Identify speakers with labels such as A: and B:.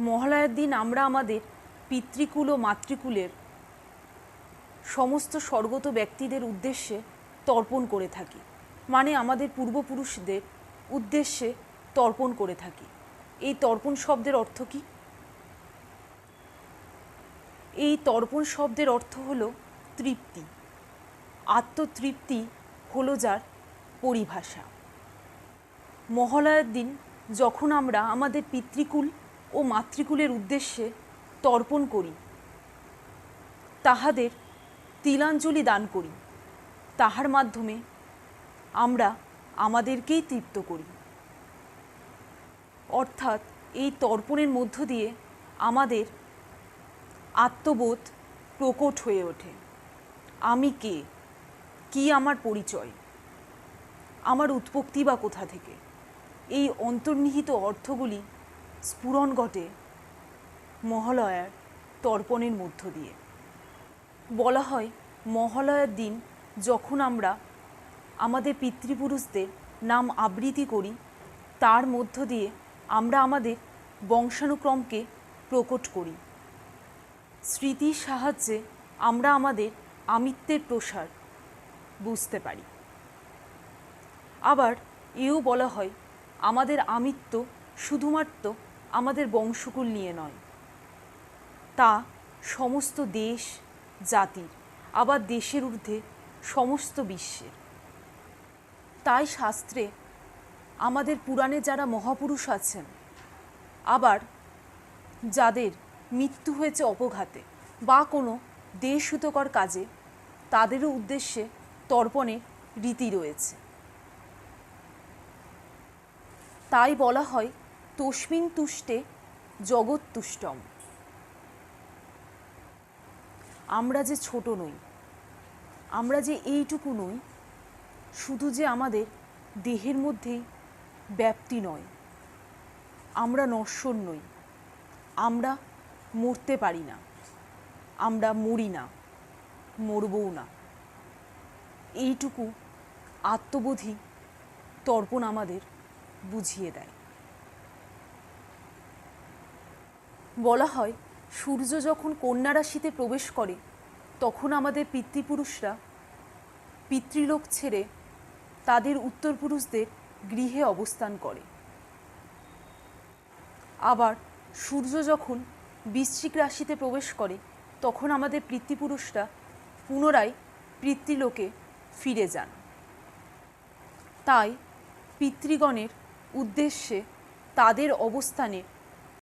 A: মহালয়ার দিন আমরা আমাদের পিতৃকুল ও মাতৃকুলের সমস্ত স্বর্গত ব্যক্তিদের উদ্দেশ্যে তর্পণ করে থাকি। মানে আমাদের পূর্বপুরুষদের উদ্দেশ্যে তর্পণ করে থাকি। এই তর্পণ শব্দের অর্থ কী? এই তর্পণ শব্দের অর্থ হল তৃপ্তি। আত্মতৃপ্তি হলো যার পরিভাষা। মহালয়ার দিন যখন আমরা আমাদের পিতৃকুল ও মাতৃকুলের উদ্দেশ্যে তর্পণ করি। তাহাদের তিলাঞ্জলি দান করি। তাহার মাধ্যমে আমরা আমাদেরকেই তৃপ্ত করি। অর্থাৎ এই তর্পণের মধ্য দিয়ে আমাদের আত্মবোধ প্রকট হয়ে ওঠে। আমি কে? কি আমার পরিচয়? আমার উৎপত্তি বা কোথা থেকে? এই অন্তর্নিহিত অর্থগুলি স্ফুরণ ঘটে মহালয়ার তর্পণের মধ্য দিয়ে। বলা হয়, মহালয়ার দিন যখন আমরা আমাদের পিতৃপুরুষদের নাম আবৃত্তি করি, তার মধ্য দিয়ে আমরা আমাদের বংশানুক্রমকে প্রকট করি। স্মৃতির সাহায্যে আমরা আমাদের আমিত্বের প্রসার বুঝতে পারি। আবার এও বলা হয়, আমাদের আমিত্ব শুধুমাত্র আমাদের বংশকুল নিয়ে নয়। তা সমস্ত দেশ জাতির আবার দেশের ঊর্ধ্বে সমস্ত বিশ্বের। তাই শাস্ত্রে আমাদের পুরাণে যারা মহাপুরুষ আছেন, আবার যাদের মৃত্যু হয়েছে অপঘাতে বা কোনো দেশহুতকর কাজে, তাদেরও উদ্দেশ্যে তর্পণের রীতি রয়েছে। তাই বলা হয় তস্মিন তুষ্টে জগৎ তুষ্টম। আমরা যে ছোট নই, আমরা যে এইটুকু নই, শুধু যে আমাদের দেহের মধ্যেই ব্যাপ্তি নয়, আমরা নশ্বর নই, আমরা মরতে পারি না, আমরা মরি না, মরবও না। এইটুকু আত্মবোধই তর্পণ আমাদের বুঝিয়ে দেয়। বলা হয়, সূর্য যখন কন্যা রাশিতে প্রবেশ করে, তখন আমাদের পিতৃপুরুষরা পিতৃলোক ছেড়ে তাদের উত্তরপুরুষদের গৃহে অবস্থান করে। আবার সূর্য যখন বৃশ্চিক রাশিতে প্রবেশ করে, তখন আমাদের পিতৃপুরুষরা পুনরায় পিতৃলোকে ফিরে যান। তাই পিতৃগণের উদ্দেশ্যে তাদের অবস্থানে